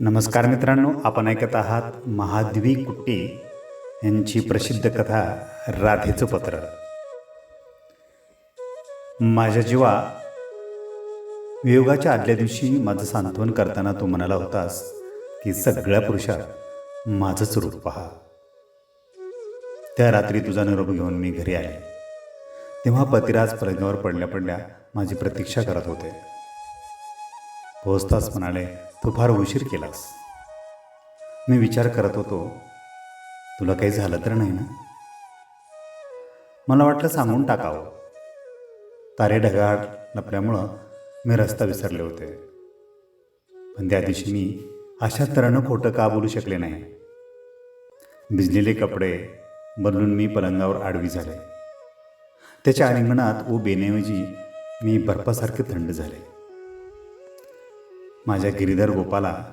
नमस्कार मित्रांनो आपण ऐकत आहात महाद्वी कुट्टी यांची प्रसिद्ध कथा राधेचं पत्र. माझ्या जीवा वियोगाच्या आदल्या दिवशी माझं सांत्वन करताना तू म्हणाला होतास की सगळ्या पुरुषात माझंच रूप पहा. त्या रात्री तुझा निरोप घेऊन मी घरी आले. तेव्हा पतिराज पलंगावर पडल्या पडल्या माझी प्रतीक्षा करत होते. पोहोचताच म्हणाले तू फार उशीर केलास. मी विचार करत होतो तुला काही झालं तर नाही ना? मला वाटलं सांगून टाकावं. तारे ढगाळ लपल्यामुळं मी रस्ता विसरले होते. पण त्या दिवशी मी अशा तऱ्हेनं खोटं का बोलू शकले नाही? भिजलेले कपडे बदलून मी पलंगावर आडवी झाले. त्याच्या आलिंगणात व बेनेऐवजी मी बर्फासारखे थंड झाले. माझ्या गिरीधर गोपाला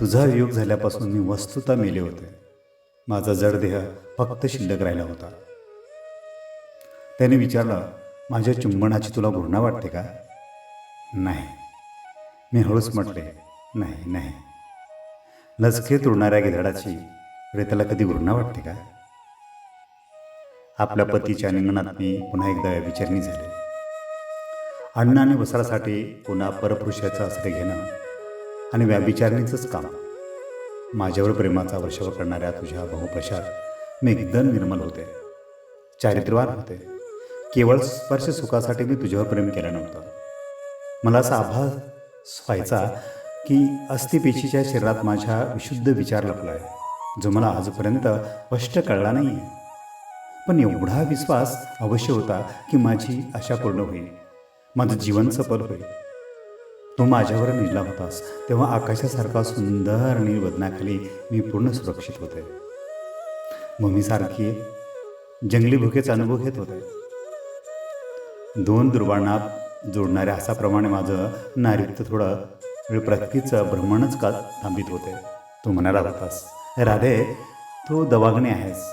तुझा वियोग झाल्यापासून मी वस्तुता मेले होते. माझा जड देह फक्त शिल्लक राहिला होता. त्याने विचारलं माझ्या चुंबनाची तुला घृणा वाटते का? नाही. मी हळूच म्हटले नाही नाही. लचके तुडणाऱ्या गिधाडाची रेताला कधी घृणा वाटते का? आपल्या पतीच्या निंगणात मी पुन्हा एकदा विचारणी झाली. अन्न आणि वस्त्रासाठी पुन्हा परपुरुषाचं आश्रय घेणं आणि व्याविचारणीचंच काम. माझ्यावर प्रेमाचा वर्षाव करणाऱ्या तुझ्या बहुपशात मी एकदम निर्मल होते. चारित्र्यवान होते. केवळ स्पर्श सुखासाठी मी तुझ्यावर प्रेम केलं नव्हतं. मला असा आभास व्हायचा की अस्थिपेशीच्या शरीरात माझ्या विशुद्ध विचार लपलाय जो मला आजपर्यंत स्पष्ट कळला नाही पण एवढा विश्वास अवश्य होता की माझी आशा पूर्ण होईल. माझं जीवन सफल होईल. तू माझ्यावर निजला होतास. तेव्हा आकाशासारखा सुंदर निर्वदनाखाली मी पूर्ण सुरक्षित होते. मम्मीसारखी जंगली भुकेचा अनुभव घेत होते. दोन दुर्बाणात जोडणाऱ्या हासाप्रमाणे माझं नारित्य थोडं वेळ भ्रमणच का थांबित होते. तू म्हणाला होतास राधे तू दवागणे आहेस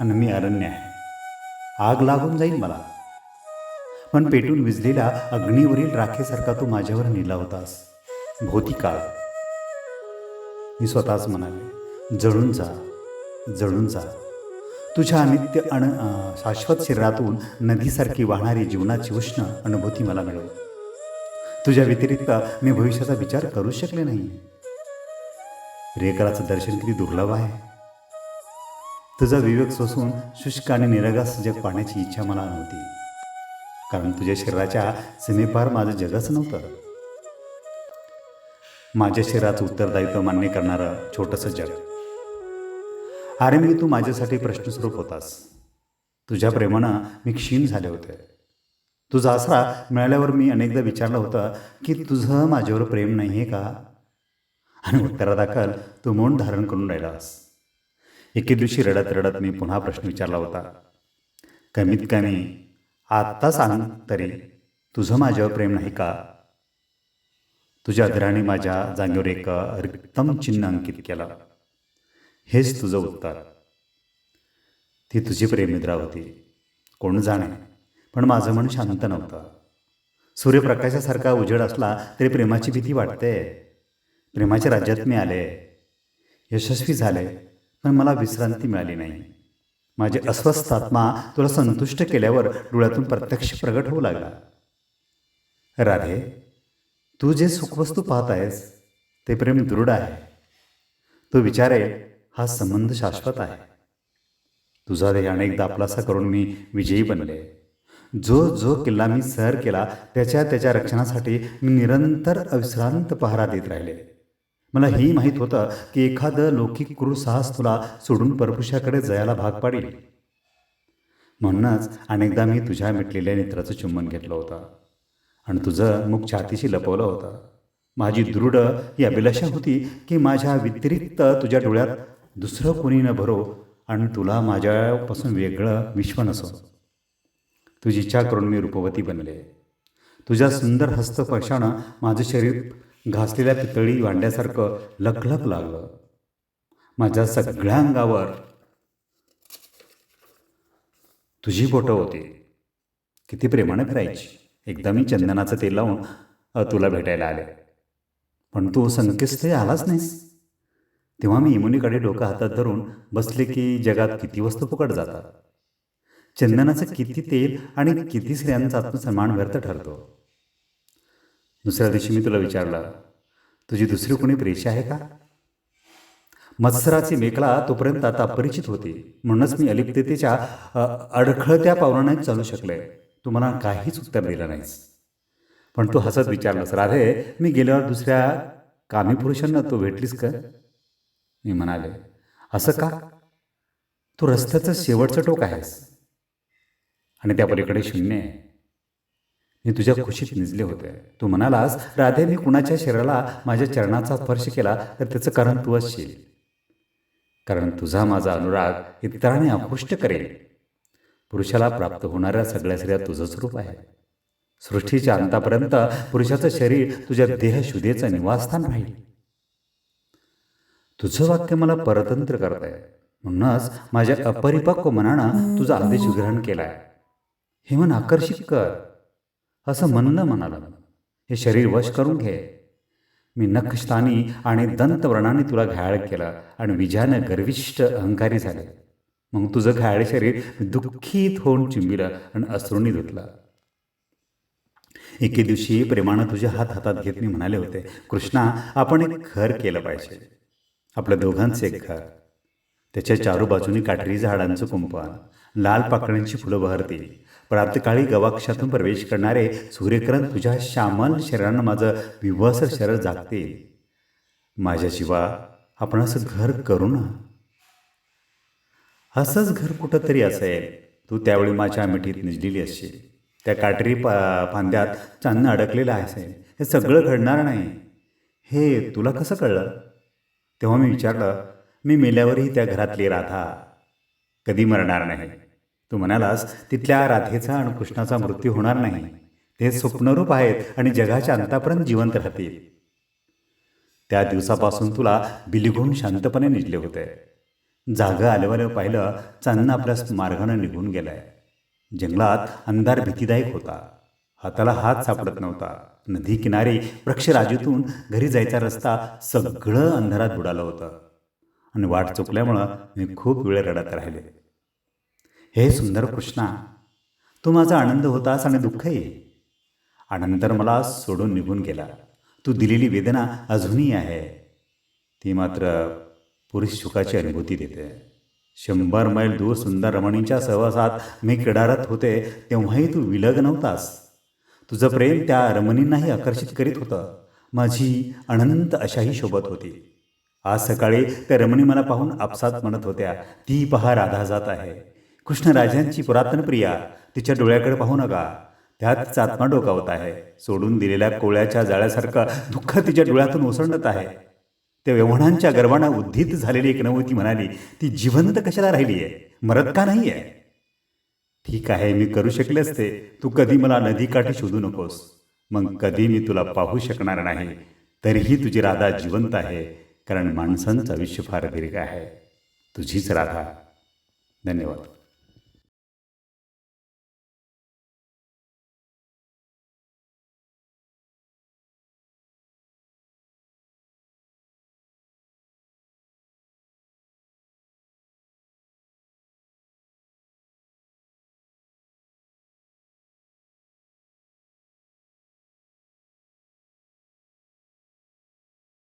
आणि मी अरण्य आहे. आग लागून जाईल मला. पण पेटून विजलेल्या अग्नीवरील राखेसारखा तू माझ्यावर नेला होतास. भोवती काळ. मी स्वतःच म्हणाले जळून जा जळून जा. तुझ्या अनित्य अण शाश्वत शरीरातून नदीसारखी वाहणारी जीवनाची उष्ण अनुभूती मला मिळव. तुझ्या व्यतिरिक्त मी भविष्याचा विचार करूच शकले नाही. प्रियकराचं दर्शन किती दुर्लभ आहे. तुझा विवेक सोसून शुष्क आणि निरगास जग पाहण्याची इच्छा मला नव्हती. कारण तुझ्या शरीराच्या सीमेपार माझं जगच नव्हतं. माझ्या शरीराचं उत्तरदायित्व मान्य करणारं छोटंसं जग. अरे मी तू माझ्यासाठी प्रश्नस्वरूप होतास. तुझ्या प्रेमानं मी क्षीण झाले होते. तुझा आसरा मिळाल्यावर मी अनेकदा विचारलं होतं की तुझं माझ्यावर प्रेम नाही आहे का? आणि उत्तरादाखल तू मौन धारण करून राहिलास. एके दिवशी रडत रडत मी पुन्हा प्रश्न विचारला होता. कमीत कमी आत्ता सांग तरी. तुझं माझ्यावर प्रेम नाही का? तुझ्या अधराने माझ्या जागेवर एक रिक्तम चिन्ह अंकित केलं. हेच तुझं उत्तर. ती तुझी प्रेमिद्रा होती. कोण जाणे पण माझं मन शांत नव्हतं. सूर्यप्रकाशासारखा उजेड असला तरी प्रेमाची भीती वाटते. प्रेमाच्या राज्यात मी आले. यशस्वी झाले पण मला विश्रांती मिळाली नाही. माझे अस्वस्थ आत्मा तुला संतुष्ट केल्यावर डोळ्यातून प्रत्यक्ष प्रगट होऊ लागला. राधे तू जे सुखवस्तू पाहत आहेस ते प्रेम दृढ आहे. तो विचारेल हा संबंध शाश्वत आहे. तुझा देह अनेकदा आपलासा करून मी विजयी बनले. जो जो किल्ला मी सर केला त्याच्या त्याच्या रक्षणासाठी मी निरंतर अविश्रांत पहारा देत राहिले. मला हेही माहीत होतं की एखादं लौकिक क्रूर साहस तुला सोडून परपुशाकडे जायला भाग पाडेल. म्हणूनच अनेकदा मी तुझ्या मिटलेल्या नेत्राचं चुंबन घेतलं होतं. आणि तुझं मुख छातीशी लपवलं होतं. माझी दृढ ही अभिलाषा होती की माझ्या व्यतिरिक्त तुझ्या डोळ्यात दुसरं कोणी न भरो आणि तुला माझ्यापासून वेगळं विश्व नसो. तुझी इच्छा करून मी रूपवती बनले. तुझ्या सुंदर हस्तस्पर्शानं माझं शरीर घासलेल्या पितळी वांड्यासारखं लखलख लागलं. माझ्या सगळ्या अंगावर. तुझी बोटं होती. किती प्रेमानं फिरायची. एकदा मी चंदनाचं तेल लावून तुला भेटायला आले. पण तू संकेतस्थळी आलाच नाहीस. तेव्हा मी इमुनीकडे डोकं हातात धरून बसले की जगात किती वस्तू फुकट जातात. चंदनाचं किती तेल आणि किती स्त्रियांचा आत्मसन्मान व्यर्थ ठरतो. दुसऱ्या दिवशी मी तुला विचारलं तुझी दुसरी कोणी प्रेषा आहे का? मत्सराची मेखला तोपर्यंत आता अपरिचित होती. म्हणूनच मी अलिप्ततेच्या अडखळत्या पावलाने चालू शकले. तू मला काहीच उत्तर दिलं नाहीस. पण तू हसत विचारलंस राधे मी गेल्यावर दुसऱ्या कामी पुरुषांना तू भेटलीस का? मी म्हणाले असं का? तू रस्त्याचं शेवटचं टोक आहेस. आणि त्या पलीकडे शून्य आहे. मी तुझ्या खुशीत निजले होते. तू म्हणालास राधे मी कुणाच्या शरीराला माझ्या चरणाचा स्पर्श केला तर त्याचं कारण तू असशील. कारण तुझा माझा अनुराग इतरांनी आकृष्ट करेल. पुरुषाला प्राप्त होणाऱ्या सगळ्या स्त्रिया तुझं स्वरूप आहे. सृष्टीच्या अंतापर्यंत पुरुषाचं शरीर तुझ्या देहशुद्धेचं निवासस्थान राहील. तुझं वाक्य मला परतंत्र करत आहे म्हणूनच माझ्या अपरिपक्व मनानं तुझा आदेश ग्रहण केलाय. हे मन आकर्षित कर. असं म्हणणं म्हणाला. हे शरीर वश करून घे. मी नखस्थानी आणि दंतव्रणाने तुला घायाळ केला आणि विजयानं गर्विष्ट अहंकारी झाले. मग तुझं घायाळ शरीर दुःखीत होऊन चिंबिलं आणि अश्रूंनी धुतलं. एके दिवशी प्रेमानं तुझे हात हातात घेत मी म्हणाले होते कृष्णा आपण एक घर केलं पाहिजे. आपल्या दोघांचं एक घर. त्याच्या चारू बाजूनी काटरी झाडांचं कुंपण. लाल पाकळ्यांची फुलं बहरतील. प्रातकाळी गवाक्षातून प्रवेश करणारे सूर्यकिरण तुझ्या श्यामल शरीरानं माझं विवस शरीर जागते माझ्या जीवा आपण असं घर करू ना. असंच घर कुठं तरी असेल. तू त्यावेळी माझ्या मिठीत निजलेली असशील त्या काटरी पा फांद्यात चांदणं अडकलेलं असेल. हे सगळं घडणार नाही. हे तुला कसं कळलं? तेव्हा मी विचारलं मी मेल्यावरही त्या घरातली राधा कधी मरणार नाही. तू म्हणालास तिथल्या राधेचा आणि कृष्णाचा मृत्यू होणार नाही. ते स्वप्नरूप आहेत आणि जगाच्या अंतापर्यंत जिवंत राहतील. त्या दिवसापासून तुला बिलिगून शांतपणे निजले होते. जागं आल्यावर पाहिलं चांदणं आपल्या मार्गानं निघून गेलाय. जंगलात अंधार भीतीदायक होता. हाताला हात सापडत नव्हता. नदी किनारी वृक्षराजीतून घरी जायचा रस्ता सगळं अंधारात बुडालं होतं. आणि वाट चुकल्यामुळं मी खूप वेळ रडत राहिले. हे सुंदर कृष्णा तू माझा आनंद होतास आणि दुःखही आनंद तर मला सोडून निघून गेला. तू दिलेली वेदना अजूनही आहे. ती मात्र पुरुष सुखाची अनुभूती देते. शंभर मैल दूर सुंदर रमणींच्या सहवासात मी किडारत होते तेव्हाही तू विलग नव्हतास. तुझं प्रेम त्या रमणींनाही आकर्षित करीत होतं. माझी अनंत अशाही शोभत होती. आज सकाळी त्या रमणी मला पाहून आपसात म्हणत होत्या ती पहा राधा जात आहे. कृष्णराजांची पुरातन प्रिया तिच्या डोळ्याकडे पाहू नका. त्यात चातमा डोकावत आहे. सोडून दिलेल्या कोळ्याच्या जाळ्यासारखं दुःख तिच्या डोळ्यातून ओसंडत आहे. त्या व्यवहारांच्या गर्वानं उद्धित झालेली एक नवती म्हणाली ती जिवंत कशाला राहिली आहे मरत का नाही आहे ठीक आहे मी करू शकले असते. तू कधी मला नदीकाठी शोधू नकोस. मग कधी मी तुला पाहू शकणार नाही. तरीही तुझी राधा जिवंत आहे कारण माणसांचं आयुष्य फार दीर्घ आहे. तुझीच राधा. धन्यवाद.